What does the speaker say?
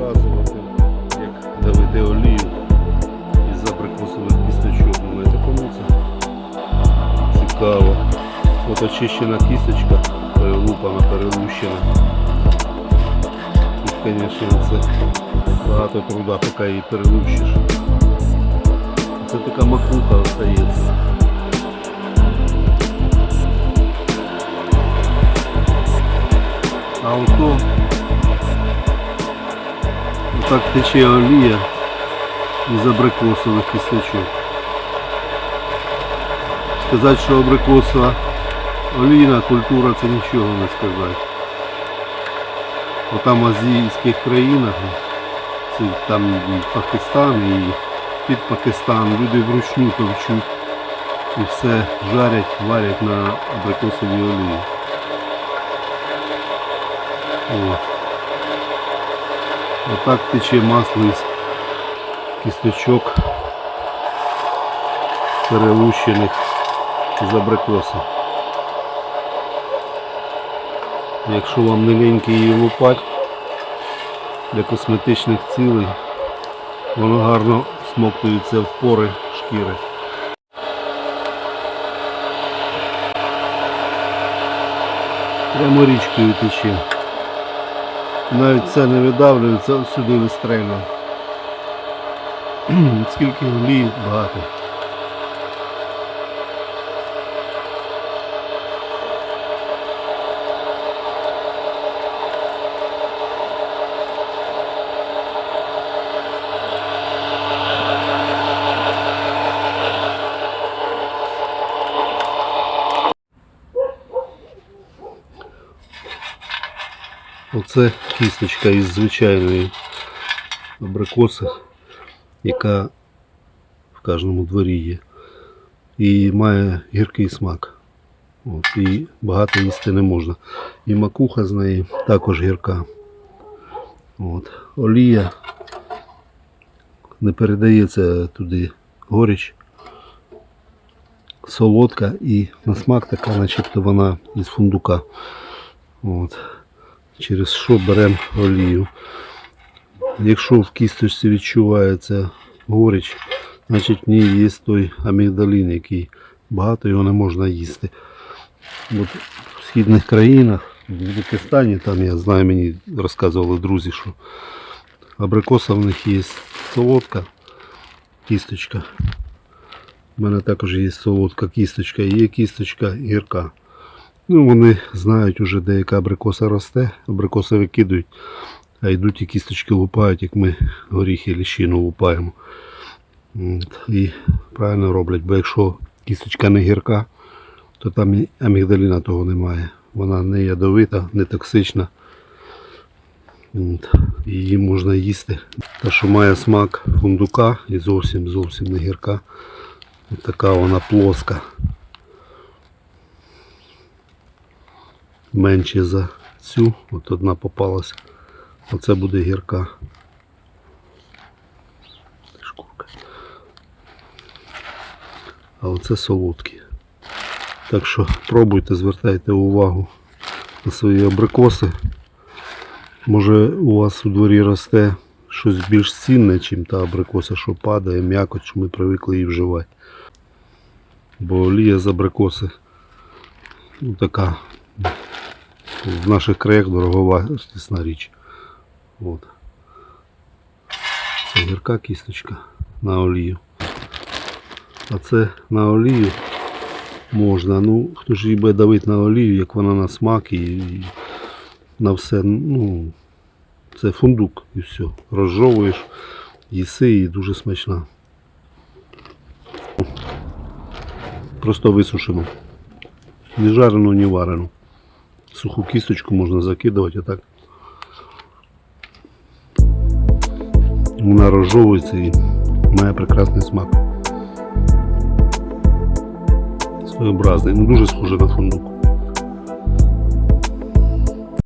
показувати, як давити олію із абрикосових кісточок. Думаєте, кому це цікаво. От очищена кісточка, перелупана, перелущена. І, звісно, це багато труда, поки її перелущиш. Це така макуха остається. А ото так тече олія із абрикосових кісточок. Сказати, що абрикосова олійна культура це нічого не сказати. Бо там в азійських країнах, це там і Пакистан і під Пакистан, люди вручну товчуть і все жарять, варять на абрикосовій олії. От. Отак тече масло із кісточок перелущених з абрикоса. Якщо вам не ліньки її лупать для косметичних цілей, воно гарно смоктується в пори шкіри. Прямо річкою тече. Навіть це не видавлюється, сюди вистрелює. Скільки олії багато. Оце кісточка із звичайної абрикоси, яка в кожному дворі є. І має гіркий смак. От, і багато їсти не можна. І макуха з неї також гірка. От. Олія не передається туди горіч. Солодка і на смак така, начебто вона із фундука. От через що беремо олію. Якщо в кісточці відчувається горіч, значить в ній є той амігдалін, який багато його не можна їсти. От в східних країнах, в Узбекистані, там я знаю, мені розказували друзі, що абрикоса в них є солодка кісточка. У мене також є солодка кісточка є кісточка гірка. Ну, вони знають уже, де яка абрикоса росте, абрикоси викидують, а йдуть і кісточки лупають, як ми горіхи ліщину лупаємо. І правильно роблять, бо якщо кісточка не гірка, то там амігдаліна того немає. Вона не ядовита, не токсична. Її можна їсти. Та, що має смак фундука і зовсім зовсім не гірка. Така вона плоска. Менше за цю. От одна попалася. Оце буде гірка. Шкурка. А оце солодкі. Так що пробуйте, звертайте увагу на свої абрикоси. Може у вас у дворі росте щось більш цінне, ніж та абрикоса, що падає, м'якоть, що ми привикли її вживати. Бо олія з абрикоси ну, така в наших краях дороговартісна річ. От. Це гірка кісточка на олію. А це на олію можна. Ну, хто ж її буде давити на олію, як вона на смак і, на все. Ну, це фундук і все. Розжовуєш, їси і дуже смачна. Просто висушено. Ні жарену, ні варену. Суху кісточку можна закидувати а так. Вона розжовується і має прекрасний смак. Своєобразний, ну дуже схоже на фундук.